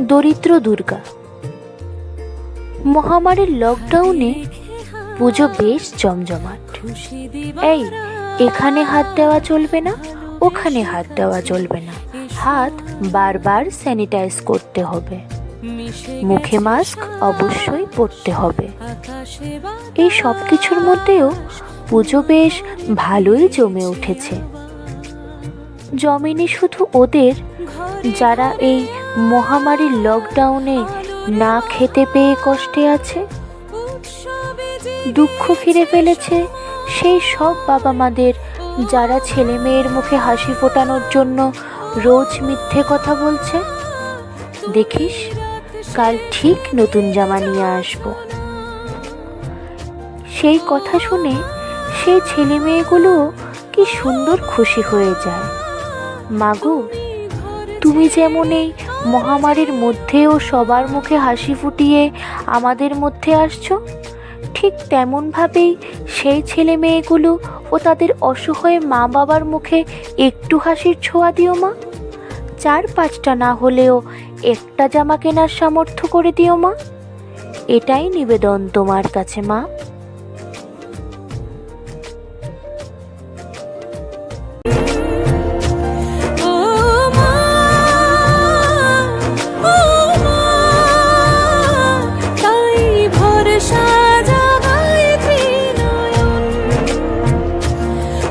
দরিদ্র দুর্গা। মহামারীর লকডাউনে পুজো বেশ জমজমাট। এই, এখানে হাত দেওয়া চলবে না, ওখানে হাত দেওয়া চলবে না। হাত বারবার স্যানিটাইজ করতে হবে। মুখে মাস্ক অবশ্যই পরতে হবে। এই সব কিছুর মধ্যেও পুজো বেশ ভালোই জমে উঠেছে। জমেনি শুধু ওদের, যারা এই মহামারীর লকডাউনে না খেতে পেয়ে কষ্টে আছে? দুঃখ ফিরে ফেলেছে সেই সব বাবা মাদের যারা ছেলে মেয়ের মুখে হাসি ফোটানোর জন্য রোজ মিথ্যে কথা বলছে? দেখিস, কাল ঠিক নতুন জামা নিয়ে আসব। সেই কথা শুনে সেই ছেলে মেয়েগুলো কি সুন্দর খুশি হয়ে যায়। মাগো, তুমি যেমন এই মহামারীর মধ্যেও সবার মুখে হাসি ফুটিয়ে আমাদের মধ্যে আসছো? ঠিক তেমনভাবেই সেই ছেলে মেয়েগুলো ও তাদের অসহায় মা বাবার মুখে একটু হাসির ছোঁয়া দিও মা। চার পাঁচটা না হলেও একটা জামা কেনার সামর্থ্য করে দিও মা। এটাই নিবেদন তোমার কাছে মা।